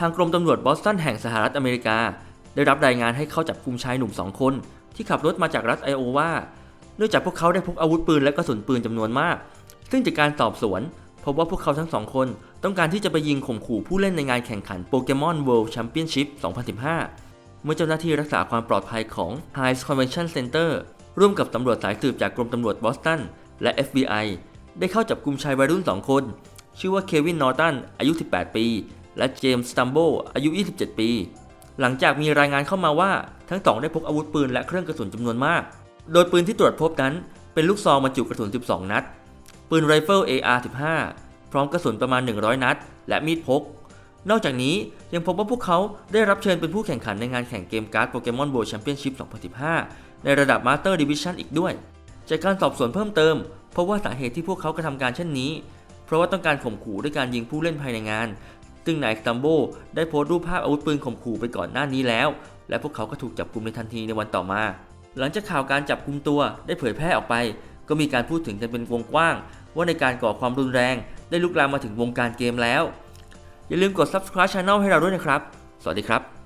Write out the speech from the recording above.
ทางกรมตำรวจบอสตันแห่งสหรัฐอเมริกา ได้รับรายงานให้เข้าจับกุมชายหนุ่มสองคน ที่ขับรถมาจากรัฐไอโอวาเนื่องจากพวกเขาได้พกอาวุธปืนและกระสุนปืนจำนวนมาก ซึ่งจากการสอบสวนพบว่าพวกเขาทั้งสองคนต้องการที่จะไปยิงข่มขู่ผู้เล่นในงานแข่งขันโปเกมอน World Championship 2015 เมื่อเจ้าหน้าที่รักษาความปลอดภัยของ High Convention Center ร่วมกับตำรวจสายสืบจากกรมตำรวจบอสตันและ FBI ได้เข้าจับกลุ่มชายวัยรุ่น 2 คน ชื่อว่าเควินนอร์ตันอายุ 18 ปี และเจมส์สตัมโบอายุ 27 ปี หลังจากมีรายงานเข้ามาว่าทั้งสองได้พกอาวุธปืนและเครื่องกระสุนจำนวนมาก โดยปืนที่ตรวจพบนั้น เป็นลูกซองบรรจุกระสุน 12 นัด ปืนไรเฟิล AR-15 พร้อมกระสุนประมาณ 100 นัด และมีดพก นอกจากนี้ยังพบว่าพวกเขาได้รับเชิญเป็นผู้แข่งขันในงานแข่งเกมการ์ดโปเกมอนโ r แชมเปี้ยนชิพ 2015 ในระดับมาสเตอร์ดิวิชั่นอีกด้วย จากการสอบสวนเพิ่มเติมพบว่าสาเหตุที่พวกเขากระทำการเช่นนี้ เพราะว่าต้องการข่มขู่ด้วยการยิงผู้เล่นภายในงาน ซึ่งนายสตัมโบได้โพสต์รูปภาพอาวุธปืนข่มขู่ไปก่อนหน้านี้แล้ว และพวกเขาก็ถูกจับกลุมในทันทีในวันต่อมา หลังจากข่าวการจับกลุมตัวได้เผยแพร่ออกไป ก็มีการพูดถึงกันเป็นวงกว้าง ว่าในการก่อความรุนแรง ได้ลุกลามมาถึงวงการเกมแล้ว อย่าลืมกด subscribe channel ให้เราด้วยนะครับ สวัสดีครับ